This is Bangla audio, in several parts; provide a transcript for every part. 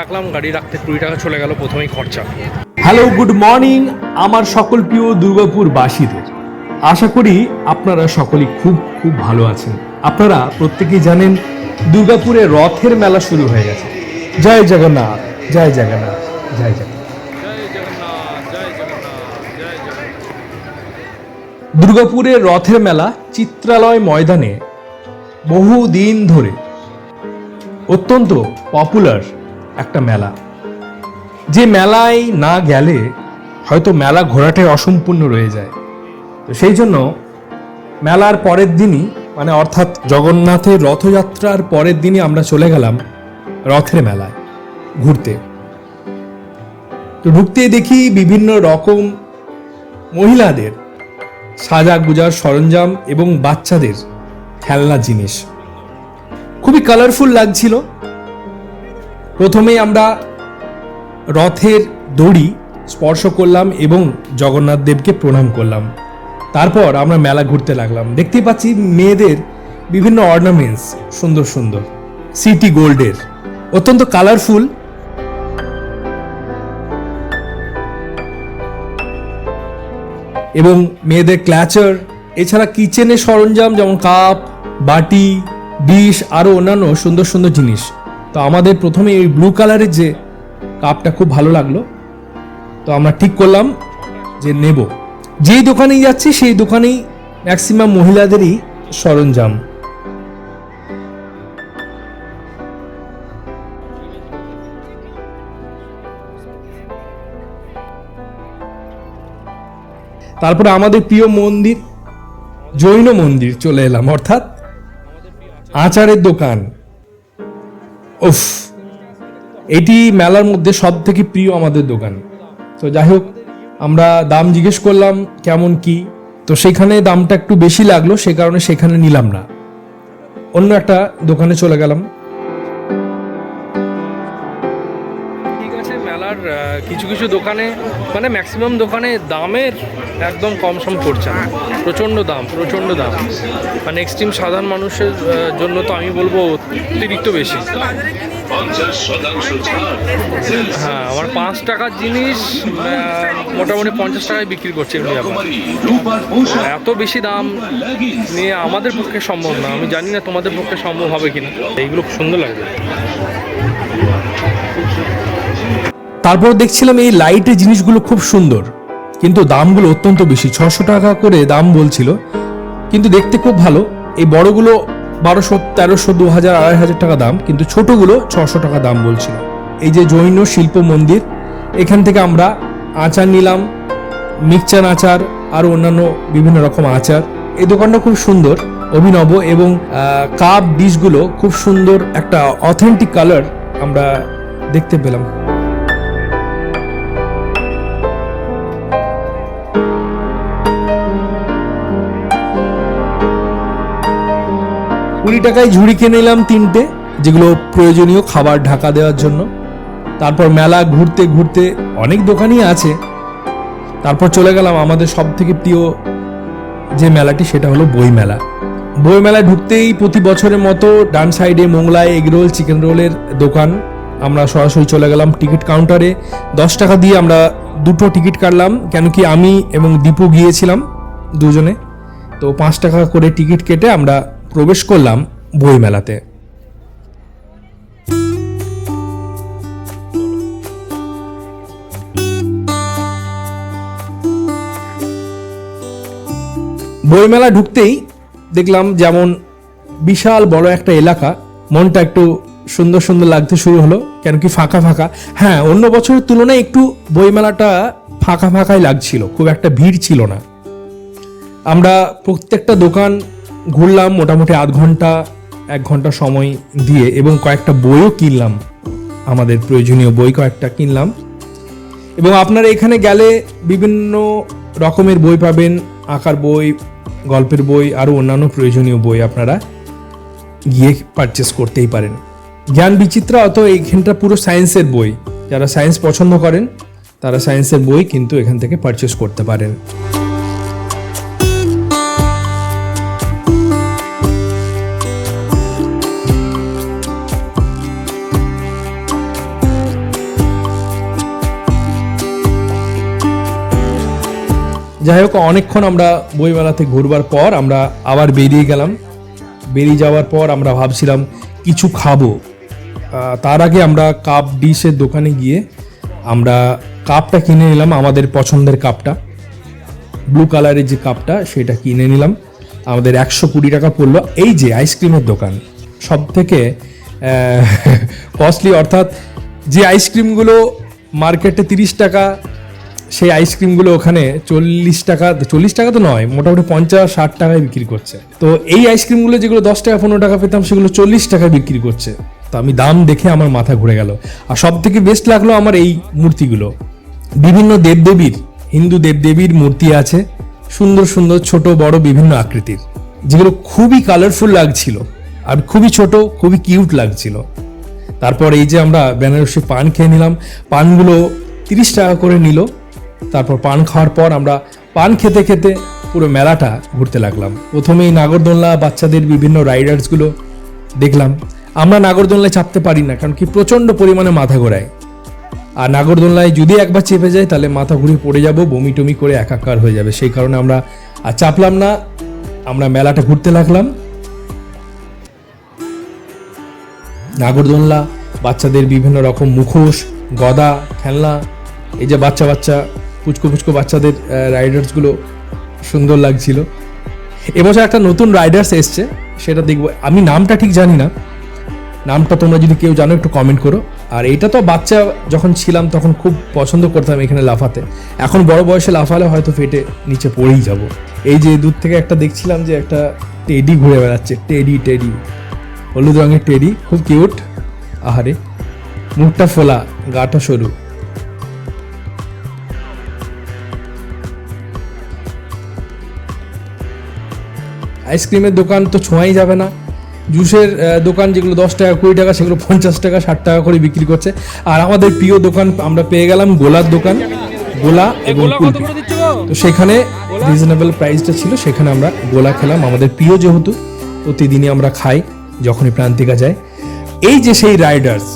রাখলাম, গাড়ি রাখতে কুড়ি টাকা চলে গেল, প্রথমেই খরচা। হ্যালো, গুড মর্নিং, আমার সকল প্রিয় দুর্গাপুর বাসীদের আশা করি আপনারা সকলেই খুব খুব ভালো আছেন। আপনারা প্রত্যেকেই জানেন দুর্গাপুরে রথের মেলা শুরু হয়ে গেছে। জয় জগন্নাথ জয় জগন্নাথ জয় জগন্নাথ। দুর্গাপুরের রথের মেলা চিত্রালয় ময়দানে বহু দিন ধরে অত্যন্ত পপুলার একটা মেলা। যে মেলায় না গেলে হয়তো মেলা ঘোরাটাই অসম্পূর্ণ রয়ে যায়। তো সেই জন্য মেলার পরের দিনই মানে অর্থাৎ জগন্নাথের রথযাত্রার পরের দিনই আমরা চলে গেলাম রথের মেলায় ঘুরতে। তো ঢুকতে দেখি বিভিন্ন রকম মহিলাদের সাজা গুজার সরঞ্জাম এবং বাচ্চাদের খেলনা জিনিস। খুবই কালারফুল লাগছিল। প্রথমেই আমরা রথের দড়ি স্পর্শ করলাম এবং জগন্নাথ দেবকে প্রণাম করলাম। তারপর আমরা মেলা ঘুরতে লাগলাম। দেখতে পাচ্ছি মেয়েদের বিভিন্ন অর্নামেন্টস সুন্দর সুন্দর। সিটি গোল্ডের অত্যন্ত কালারফুল এবং মেয়েদের ক্ল্যাচার এছাড়া কিচেনের সরঞ্জাম যেমন কাপ বাটি ডিশ আরও অন্যান্য সুন্দর সুন্দর জিনিস। তো আমাদের প্রথমে এই ব্লু কালারের যে কাপটা খুব ভালো লাগল। তো আমরা ঠিক করলাম যে নেব। যেই দোকানেই যাচ্ছি, সেই দোকানেই ম্যাক্সিমাম মহিলাদেরই সরঞ্জাম। তারপরে আমাদের প্রিয় মন্দির, জৈন মন্দির চলে এলাম, অর্থাৎ আচারের দোকান। উফ, এটি মেলার মধ্যে সব থেকে প্রিয় আমাদের দোকান। তো যাই হোক আমরা দাম জিজ্ঞেস করলাম, কেমন কি? তো সেখানে দামটা একটু বেশি লাগল, সে কারণে সেখানে নিলাম না। অন্য একটা দোকানে চলে গেলাম। কিছু কিছু দোকানে মানে ম্যাক্সিমাম দোকানে দামের একদম কম সম করছে না। প্রচণ্ড দাম প্রচণ্ড দাম। মানে এক্সট্রিম সাধারণ মানুষের জন্য তো আমি বলব অতিরিক্ত বেশি। হ্যাঁ আমার পাঁচ টাকার জিনিস মোটামুটি পঞ্চাশ টাকায় বিক্রি করছে এমনি ব্যাপার এত বেশি দাম নিয়ে আমাদের পক্ষে সম্ভব না। আমি জানি না তোমাদের পক্ষে সম্ভব হবে কিনা। এইগুলো সুন্দর লাগবে তারপর দেখছিলাম এই লাইটের জিনিসগুলো খুব সুন্দর। কিন্তু দামগুলো অত্যন্ত বেশি ছশো টাকা করে দাম বলছিল। কিন্তু দেখতে খুব ভালো। এই বড়গুলো বারোশো, তেরোশো দু হাজার আড়াই হাজার টাকা দাম, কিন্তু ছোটগুলো ছশো টাকা দাম বলছিল। এই যে জৈন শিল্প মন্দির, এখান থেকে আমরা আচার নিলাম, মিক্সচার আচার, আর অন্যান্য বিভিন্ন রকম আচার। এই দোকানটা খুব সুন্দর, অভিনব এবং কাপ ডিশগুলো খুব সুন্দর একটা অথেন্টিক কালার আমরা দেখতে পেলাম। কুড়ি টাকায় ঝুড়ি কিনে নিলাম তিনটে, যেগুলো প্রয়োজনীয় খাবার ঢাকা দেওয়ার জন্য। তারপর মেলা ঘুরতে ঘুরতে অনেক দোকানই আছে। তারপর চলে গেলাম আমাদের সব থেকে প্রিয় যে মেলাটি, সেটা হলো বই মেলা। বই ঢুকতেই প্রতি বছরের মতো ডান সাইডে মোংলায় এগ রোল, চিকেন রোলের দোকান। আমরা সরাসরি চলে গেলাম টিকিট কাউন্টারে। দশ টাকা দিয়ে আমরা দুটো টিকিট কাটলাম, কেন কি আমি এবং দীপু গিয়েছিলাম দুজনে। তো পাঁচ টাকা করে টিকিট কেটে আমরা প্রবেশ করলাম বই মেলাতে বইমেলা ঢুকতেই দেখলাম যেমন বিশাল বড় একটা এলাকা, মনটা একটু সুন্দর সুন্দর লাগতে শুরু হলো, কেন কি ফাঁকা ফাঁকা। হ্যাঁ অন্য বছরের তুলনায় একটু বইমেলাটা ফাঁকা ফাঁকাই লাগছিল, খুব একটা ভিড় ছিল না। আমরা প্রত্যেকটা দোকান ঘুরলাম মোটামুটি আধ ঘণ্টা, এক ঘণ্টা সময় দিয়ে এবং কয়েকটা বইও কিনলাম। আমাদের প্রয়োজনীয় বই কয়েকটা কিনলাম। এবং আপনারা এখানে গেলে বিভিন্ন রকমের বই পাবেন, আঁকার বই, গল্পের বই, আরও অন্যান্য প্রয়োজনীয় বই আপনারা গিয়ে পারচেস করতেই পারেন। জ্ঞান বিচিত্রা অত এইখানটা পুরো সায়েন্সের বই। যারা সায়েন্স পছন্দ করেন, তারা সায়েন্সের বই কিন্তু এখান থেকে পারচেস করতে পারেন। যাই হোক অনেকক্ষণ আমরা বইমেলাতে ঘুরবার পর আমরা আবার বেরিয়ে গেলাম। বেরিয়ে যাওয়ার পর আমরা ভাবছিলাম, কিছু খাব। তার আগে আমরা কাপ ডিশের দোকানে গিয়ে আমরা কাপটা কিনে নিলাম, আমাদের পছন্দের কাপটা ব্লু কালারের যে কাপটা সেটা কিনে নিলাম। আমাদের একশো কুড়ি টাকা পড়ল। এই যে আইসক্রিমের দোকান সব থেকে কস্টলি অর্থাৎ যে আইসক্রিমগুলো মার্কেটে তিরিশ টাকা সেই আইসক্রিমগুলো ওখানে চল্লিশ টাকা চল্লিশ টাকা তো নয়, মোটামুটি পঞ্চাশ, ষাট টাকায় বিক্রি করছে। তো এই আইসক্রিমগুলো যেগুলো দশ টাকা, পনেরো টাকা পেতাম, সেগুলো চল্লিশ টাকায় বিক্রি করছে। তো আমি দাম দেখে আমার মাথা ঘুরে গেল। আর সব থেকে বেস্ট লাগল আমার এই মূর্তিগুলো। বিভিন্ন দেবদেবীর, হিন্দু দেবদেবীর মূর্তি আছে, সুন্দর সুন্দর, ছোট, বড়, বিভিন্ন আকৃতির। যেগুলো খুবই কালারফুল লাগছিল। আর খুবই ছোট, খুবই কিউট লাগছিল। তারপর এই যে আমরা বেনারসি পান খেয়ে নিলাম। পানগুলো তিরিশ টাকা করে নিল। তারপর পান খাওয়ার পর আমরা পান খেতে খেতে পুরো মেলাটা ঘুরতে লাগলাম। প্রথমেই নাগরদোলনা, বাচ্চাদের বিভিন্ন রাইডার্সগুলো দেখলাম। আমরা নাগরদোলনায় চাপতে পারি না, কারণ কি প্রচণ্ড পরিমাণে মাথা ঘোরায়। আর নাগরদোলনায় যদি একবার চেপে যায়, তাহলে মাথা ঘুরে পড়ে যাব বমি টমি করে একাকার হয়ে যাবে। সেই কারণে আমরা আর চাপলাম না, আমরা মেলাটা ঘুরতে লাগলাম। নাগরদোলনা, বাচ্চাদের বিভিন্ন রকম মুখোশ, গদা, খেলনা, এই যে বাচ্চা বাচ্চা পুচকো পুচকো বাচ্চাদের রাইডার্সগুলো সুন্দর লাগছিল। এবছর একটা নতুন রাইডার্স এসছে, সেটা দেখব। আমি নামটা ঠিক জানি না। নামটা তোমরা যদি কেউ জানো, একটু কমেন্ট করো। আর এটা তো বাচ্চা যখন ছিলাম, তখন খুব পছন্দ করতাম এখানে লাফাতে। এখন বড় বয়সে লাফালে হয়তো ফেটে নিচে পড়েই যাব। এই যে দূর থেকে একটা দেখছিলাম যে একটা টেডি ঘুরে বেড়াচ্ছে। টেডি টেডি হলুদ রঙের টেডি খুব কিউট আহারে, মুখটা ফোলা, গাটা সরু। আইসক্রিমের দোকান তো ছোঁয়াই যাবে না। জুসের দোকান যেগুলো দশ টাকা কুড়ি টাকা সেগুলো পঞ্চাশ টাকা ষাট টাকা করে বিক্রি করছে। আর আমাদের প্রিয় দোকান আমরা পেয়ে গেলাম গোলার দোকান গোলা এবং গো? তো সেখানে রিজনেবল প্রাইসটা ছিল সেখানে আমরা গোলা খেলাম। আমাদের প্রিয় যেহেতু প্রতিদিনই আমরা খাই যখনই প্রান্তিকা যায়। এই যে সেই রাইডার্স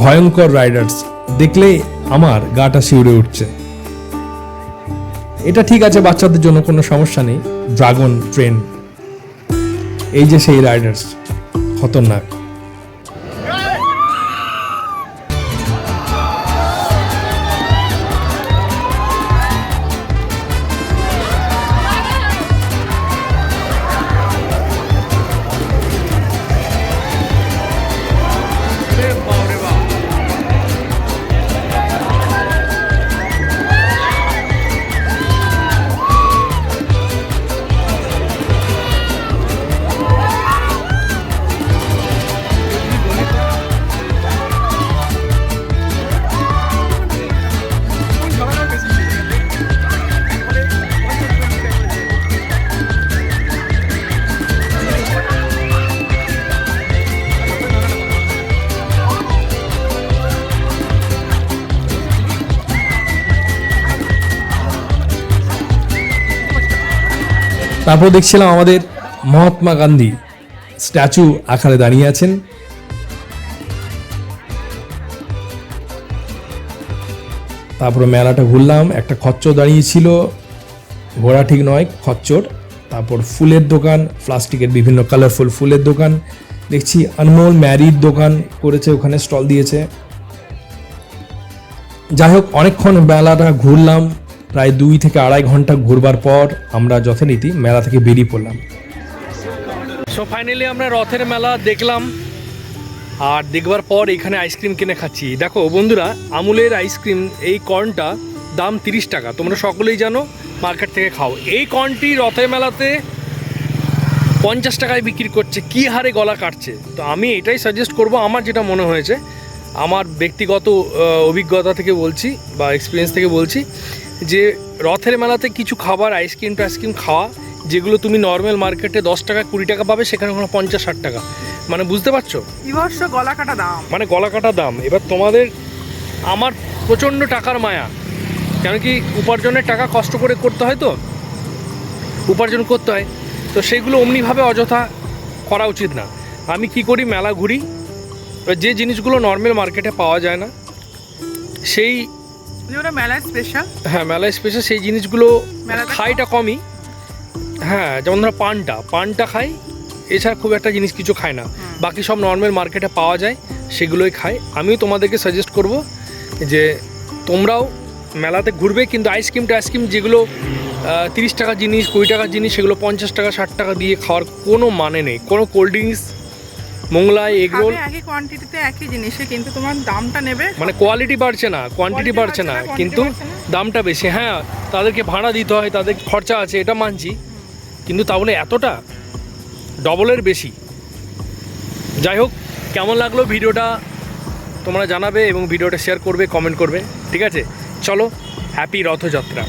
ভয়ঙ্কর রাইডার্স দেখলে আমার গাটা শিউরে উঠছে। এটা ঠিক আছে বাচ্চাদের জন্য কোনো সমস্যা নেই। Dragon train. এই যে সেই রাইডার্স খতরনাক। তারপর দেখছিলাম আমাদের মহাত্মা গান্ধী স্ট্যাচু আকারে দাঁড়িয়ে আছেন। তারপরে মেলাটা ঘুরলাম, একটা খচ্চর দাঁড়িয়েছিল। ঘোড়া ঠিক নয়, খচ্চর। তারপর ফুলের দোকান, প্লাস্টিকের বিভিন্ন কালারফুল ফুলের দোকান। দেখছি আনমোল ম্যারিড দোকান করেছে, ওখানে স্টল দিয়েছে। যাই হোক, অনেকক্ষণ মেলাটা ঘুরলাম প্রায় দুই থেকে আড়াই ঘণ্টা ঘুরবার পর আমরা যথারীতি মেলা থেকে বেরিয়ে পড়লাম। সো ফাইনালি আমরা রথের মেলা দেখলাম আর দেখবার পর এখানে আইসক্রিম কিনে খাচ্ছি। দেখো বন্ধুরা, আমুলের আইসক্রিম, এই কর্নটা দাম তিরিশ টাকা। তোমরা সকলেই জানো, মার্কেট থেকে খাও। এই কর্নটি রথের মেলাতে পঞ্চাশ টাকায় বিক্রি করছে। কি হারে গলা কাটছে? তো আমি এটাই সাজেস্ট করব, আমার যেটা মনে হয়েছে, আমার ব্যক্তিগত অভিজ্ঞতা থেকে বলছি বা এক্সপিরিয়েন্স থেকে বলছি যে রথের মেলাতে কিছু খাবার আইসক্রিম টাইসক্রিম খাওয়া যেগুলো তুমি নর্মাল মার্কেটে দশ টাকা কুড়ি টাকা পাবে সেখানে ওখানে পঞ্চাশ ষাট টাকা। মানে বুঝতে পারছ? বিভৎস গলা কাটা দাম। মানে গলা কাটা দাম। এবার তোমাদের আমার প্রচণ্ড টাকার মায়া। কেন কি উপার্জনের টাকা কষ্ট করে করতে হয় তো? উপার্জন করতে হয়। তো সেগুলো অমনিভাবে অযথা করা উচিত না। আমি কি করি মেলা ঘুরি। যে জিনিসগুলো নর্মাল মার্কেটে পাওয়া যায় না সেই যেগুলো মেলায় স্পেশাল হ্যাঁ মেলায় স্পেশাল সেই জিনিসগুলো খাইটা কমই। হ্যাঁ যেমন ধরো পানটা পানটা খাই এছাড়া খুব একটা জিনিস কিছু খায় না। বাকি সব নর্মাল মার্কেটে পাওয়া যায় সেগুলোই খাই। আমিও তোমাদেরকে সাজেস্ট করব যে তোমরাও মেলাতে ঘুরবে কিন্তু আইসক্রিম যেগুলো তিরিশ টাকা জিনিস কুড়ি টাকার জিনিস সেগুলো পঞ্চাশ টাকা ষাট টাকা দিয়ে খাওয়ার কোনো মানে নেই। কোনো কোল্ড ড্রিঙ্কস মোংলাই এগরোল। একই কোয়ান্টিটিতে একই জিনিসে কিন্তু তোমার দামটা নেবে মানে কোয়ালিটি বাড়ছে না কোয়ান্টিটি বাড়ছে না কিন্তু দামটা বেশি। হ্যাঁ তাদেরকে ভাড়া দিতে হয় তাদের খরচা আছে এটা মানছি। কিন্তু তা বলে এতটা? ডবলের বেশি। যাই হোক কেমন লাগল ভিডিওটা? তোমরা জানাবে এবং ভিডিওটা শেয়ার করবে কমেন্ট করবে। ঠিক আছে? চলো হ্যাপি রথযাত্রা।